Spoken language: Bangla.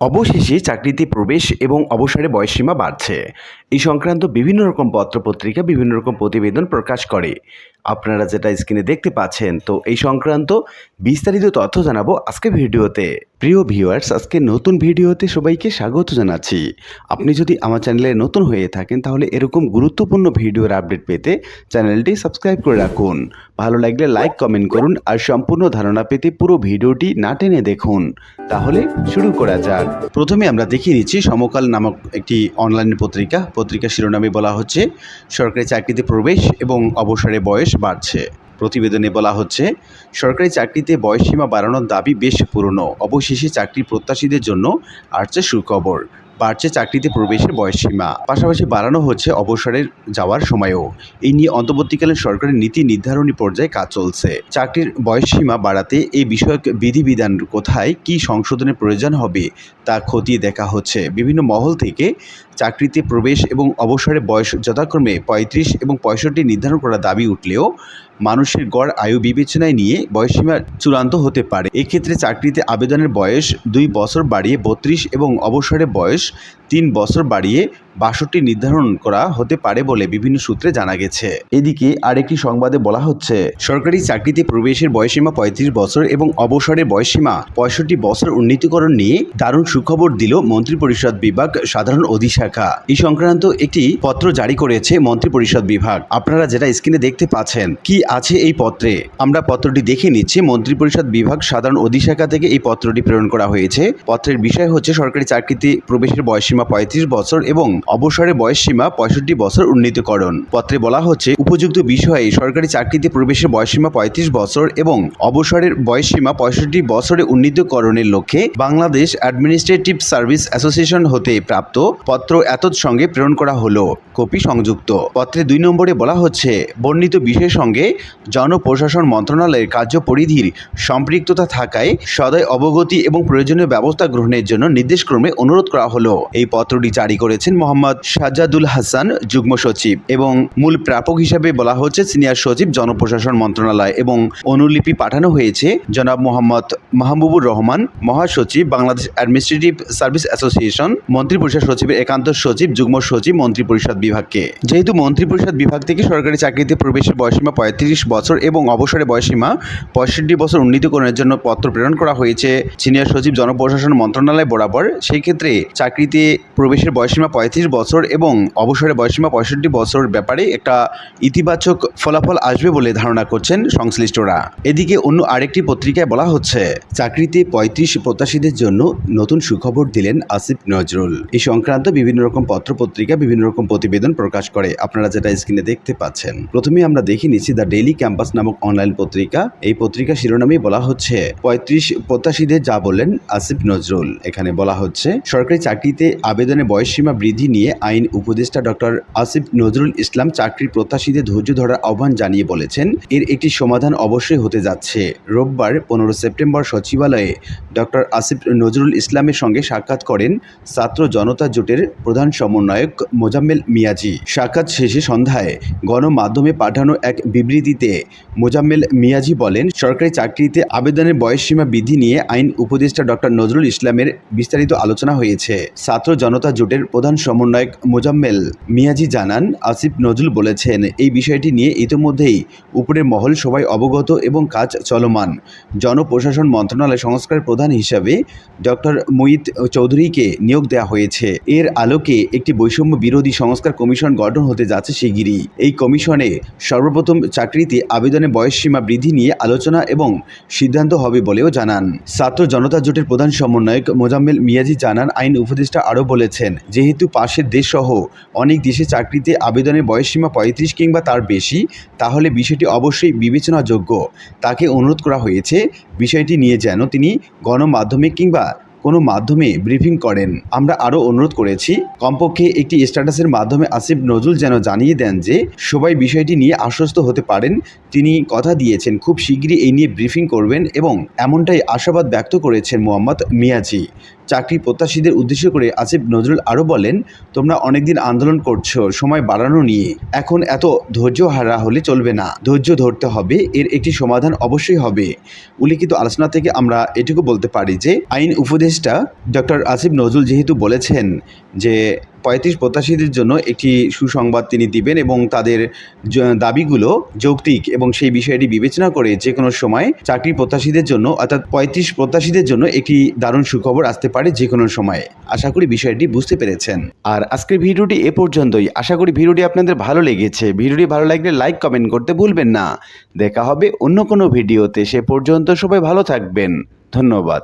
অবশেষে চাকরিতে প্রবেশ এবং অবসরে বয়সসীমা বাড়ছে। এই সংক্রান্ত বিভিন্ন রকম পত্রপত্রিকা, বিভিন্ন রকম প্রতিবেদন প্রকাশ করে। আপনারা যেটা স্ক্রিনে দেখতে পাচ্ছেন, তো এই সংক্রান্ত বিস্তারিত তথ্য জানাব আজকে ভিডিওতে। প্রিয় ভিউয়ার্স আজকে নতুন ভিডিওতে সবাইকে স্বাগত জানাচ্ছি। আপনি যদি আমার চ্যানেলে নতুন হয়ে থাকেন, তাহলে এরকম গুরুত্বপূর্ণ ভিডিওর আপডেট পেতে চ্যানেলটি সাবস্ক্রাইব করে রাখুন। ভালো লাগলে লাইক কমেন্ট করুন আর সম্পূর্ণ ধারণা পেতে পুরো ভিডিওটি না টেনে দেখুন। তাহলে শুরু করা যাক। প্রথমে আমরা দেখিয়ে নিচ্ছি সমকাল নামক একটি অনলাইন পত্রিকা। পত্রিকা শিরোনামে বলা হচ্ছে, সরকারি চাকরিতে প্রবেশ এবং অবসরে বয়স বাড়ছে। প্রতিবেদনে বলা হচ্ছে, সরকারি চাকরিতে বয়সসীমা বাড়ানোর দাবি বেশ পুরনো। অবশেষে চাকরি প্রত্যাশীদের জন্য আসছে সুখবর, বাড়ছে চাকরিতে প্রবেশের বয়সসীমা। পাশাপাশি বাড়ানো হচ্ছে অবসরের যাওয়ার সময়ও। এই নিয়ে অন্তর্বর্তীকালীন সরকারের নীতি নির্ধারণী পর্যায়ে কাজ চলছে। চাকরির বয়সসীমা বাড়াতে এই বিষয়ক বিধিবিধান কোথায়, কি সংশোধনের প্রয়োজন হবে, তা খতিয়ে দেখা হচ্ছে। বিভিন্ন মহল থেকে চাকরিতে প্রবেশ এবং অবসরের বয়স যথাক্রমে পঁয়ত্রিশ এবং পঁয়ষট্টি নির্ধারণ করার দাবি উঠলেও মানুষের গড় আয়ু বিবেচনায় নিয়ে বয়সসীমা চূড়ান্ত হতে পারে। এক্ষেত্রে চাকরিতে আবেদনের বয়স দুই বছর বাড়িয়ে বত্রিশ এবং অবসরের বয়স তিন বছর বাড়িয়ে বাষট্টি নির্ধারণ করা হতে পারে বলে বিভিন্ন সূত্রে জানা গেছে। এদিকে আরেকটি সংবাদে বলা হচ্ছে, সরকারি চাকরিতে প্রবেশের বয়সীমা পঁয়ত্রিশ বছর এবং অবসরের বয়সীমা পঁয়ষট্টি বছর উন্নীতকরণ নিয়ে দারুণ সুখবর দিল মন্ত্রিপরিষদ বিভাগ সাধারণ অধিশাখা। এই সংক্রান্ত একটি পত্র জারি করেছে মন্ত্রিপরিষদ বিভাগ। আপনারা যেটা স্ক্রিনে দেখতে পাচ্ছেন, কি আছে এই পত্রে? আমরা পত্রটি দেখে নিচ্ছি। মন্ত্রিপরিষদ বিভাগ সাধারণ অধিশাখা থেকে এই পত্রটি প্রেরণ করা হয়েছে। পত্রের বিষয় হচ্ছে, সরকারি চাকরিতে প্রবেশের বয়সীমা পঁয়ত্রিশ বছর এবং অবসরের বয়সসীমা পঁয়ষট্টি বছর উন্নীতকরণ। পত্রে বলা হচ্ছে, উপযুক্ত বিষয়ে সরকারি চাকরিতে প্রবেশের বয়সসীমা পঁয়ত্রিশ বছর এবং অবসরের বয়সসীমা পঁয়ষট্টি বছরে উন্নীতকরণের লক্ষ্যে বাংলাদেশ অ্যাডমিনিস্ট্রেটিভ সার্ভিস অ্যাসোসিয়েশন হতে প্রাপ্ত পত্র এতদ সঙ্গে প্রেরণ করা হলো। কপি সংযুক্ত। পত্রে দুই নম্বরে বলা হচ্ছে, বর্ণিত বিষয়ের সঙ্গে জনপ্রশাসন মন্ত্রণালয়ের কার্যপরিধির সম্পৃক্ততা থাকায় সদয় অবগতি এবং প্রয়োজনীয় ব্যবস্থা গ্রহণের জন্য নির্দেশক্রমে অনুরোধ করা হলো। এই পত্রটি জারি করেছেন মোহাম্মদ সাজ্জাদুল হাসান, যুগ্ম সচিব এবং মূল প্রাপক হিসাবে বলা হচ্ছে সিনিয়র সচিব, জনপ্রশাসন মন্ত্রণালয় এবং অনুলিপি পাঠানো হয়েছে জনাব মোহাম্মদ মাহবুবুর রহমান, মহাসচিব, বাংলাদেশ অ্যাডমিনিস্ট্রেটিভ সার্ভিস অ্যাসোসিয়েশন মন্ত্রিপরিষদ সচিবের একান্ত সচিব, যুগ্ম সচিব মন্ত্রিপরিষদ বিভাগকে। যেহেতু মন্ত্রিপরিষদ বিভাগ থেকে সরকারি চাকরিতে প্রবেশের বয়সীমা পঁয়ত্রিশ বছর এবং অবসরে বয়সীমা পঁয়ষট্টি বছর উন্নীতকরণের জন্য পত্র প্রেরণ করা হয়েছে সিনিয়র সচিব, জনপ্রশাসন মন্ত্রণালয় বরাবর, সেই ক্ষেত্রে চাকরিতে প্রবেশের বয়সীমা পঁয়ত্রিশ বছর এবং অবসরে বয়সীমা পঁয়ষট্টি বছর ব্যাপারে একটা ইতিবাচক ফলাফল আসবে বলে ধারণা করছেন সংশ্লিষ্টরা। এদিকে অন্য আরেকটি পত্রিকায় বলা হচ্ছে, চাকরিতে পঁয়ত্রিশ প্রত্যাশীদের জন্য নতুন সুখবর দিলেন আসিফ নজরুল। এই সংক্রান্ত বিভিন্ন রকম পত্র পত্রিকা বিভিন্ন রকম প্রতিবেদন প্রকাশ করে আপনারা যেটা স্ক্রিনে দেখতে পাচ্ছেন। প্রথমে আমরা দেখে নিচ্ছি দ্য ডেইলি ক্যাম্পাস নামক অনলাইন পত্রিকা। এই পত্রিকা শিরোনামে বলা হচ্ছে, পঁয়ত্রিশ প্রত্যাশীদের যা বললেন আসিফ নজরুল। এখানে বলা হচ্ছে, সরকারি চাকরিতে আবেদনের বয়সসীমা বৃদ্ধি নিয়ে আইন উপদেষ্টা ডক্টর আসিফ নজরুল ইসলাম চাকরি প্রত্যাশীদের ধৈর্য ধরার আহ্বান জানিয়ে বলেছেন। এর একটি সমাধান অবশ্যই হতে যাচ্ছে। রোববার পনেরো সেপ্টেম্বর সচিবালয়ে ডক্টর আসিফ নজরুল ইসলামের সঙ্গে সাক্ষাৎ করেন ছাত্র জনতা জোটের প্রধান সমন্বয়ক মোজাম্মেল মিয়াজি। সাক্ষাৎ শেষে সন্ধ্যায় গণমাধ্যমে পাঠানো এক বিবৃতিতে মোজাম্মেল মিয়াজি বলেন, সরকারি চাকরিতে আবেদনের বয়সসীমা বৃদ্ধি নিয়ে আইন উপদেষ্টা ডক্টর নজরুল ইসলামের বিস্তারিত আলোচনা হয়েছে। ছাত্র জনতা জোটের প্রধান সমন্বয়ক মোজাম্মেল মিয়াজি জানান, আসিফ নজরুল বলেছেন, এই বিষয়টি নিয়ে ইতোমধ্যেই উপরের মহল সবাই অবগত এবং কাজ চলমান। জনপ্রশাসন মন্ত্রণালয় সংস্কার প্রধান হিসাবে ডক্টর মুইত চৌধুরীকে নিয়োগ দেওয়া হয়েছে। এর আলোকে একটি বৈষম্য বিরোধী সংস্কার কমিশন গঠন হতে যাচ্ছে শিগগিরই। এই কমিশনে সর্বপ্রথম চাকরিতে আবেদনের বয়সসীমা বৃদ্ধি নিয়ে আলোচনা এবং সিদ্ধান্ত হবে বলেও জানান। ছাত্র জনতা জোটের প্রধান সমন্বয়ক মোজাম্মেল মিয়াজি জানান, আইন উপদেষ্টা আরও বলেছেন, যেহেতু পাশের দেশসহ অনেক দেশে চাকরিতে আবেদনের বয়সসীমা পঁয়ত্রিশ কিংবা তার বেশি, তাহলে বিষয়টি অবশ্যই বিবেচনাযোগ্য। তাকে অনুরোধ করা হয়েছে, বিষয়টি নিয়ে যেন তিনি গণমাধ্যমে কিংবা কোনো মাধ্যমে ব্রিফিং করেন। আমরা আরও অনুরোধ করেছি, কমপক্ষে একটি স্ট্যাটাসের মাধ্যমে আসিফ নজরুল যেন জানিয়ে দেন যে, সবাই বিষয়টি নিয়ে আশ্বস্ত হতে পারেন। তিনি কথা দিয়েছেন, খুব শীঘ্রই এই নিয়ে ব্রিফিং করবেন এবং এমনটাই আশাবাদ ব্যক্ত করেছেন মোহাম্মদ মিয়াজি। চাকরি প্রত্যাশীদের উদ্দেশ্য করে আসিফ নজরুল আরও বলেন, তোমরা অনেকদিন আন্দোলন করছ, সময় বাড়ানো নিয়ে। এখন এত ধৈর্য হারা হলে চলবে না। ধৈর্য ধরতে হবে, এর একটি সমাধান অবশ্যই হবে। উল্লিখিত আলোচনা থেকে আমরা এটুকু বলতে পারি যে, আইন উপদেষ্টা ডক্টর আসিফ নজরুল যেহেতু বলেছেন যে পঁয়ত্রিশ প্রত্যাশীদের জন্য একটি সুসংবাদ তিনি দিবেন এবং তাদের দাবিগুলো যৌক্তিক এবং সেই বিষয়টি বিবেচনা করে যে কোনো সময় চাকরি প্রত্যাশীদের জন্য অর্থাৎ পঁয়ত্রিশ প্রত্যাশীদের জন্য একটি দারুণ সুখবর আসতে পারে যে কোনো সময়ে। আশা করি বিষয়টি বুঝতে পেরেছেন। আর আজকের ভিডিওটি এ পর্যন্তই। আশা করি ভিডিওটি আপনাদের ভালো লেগেছে। ভিডিওটি ভালো লাগলে লাইক, কমেন্ট করতে ভুলবেন না। দেখা হবে অন্য কোনো ভিডিওতে। সে পর্যন্ত সবাই ভালো থাকবেন। ধন্যবাদ।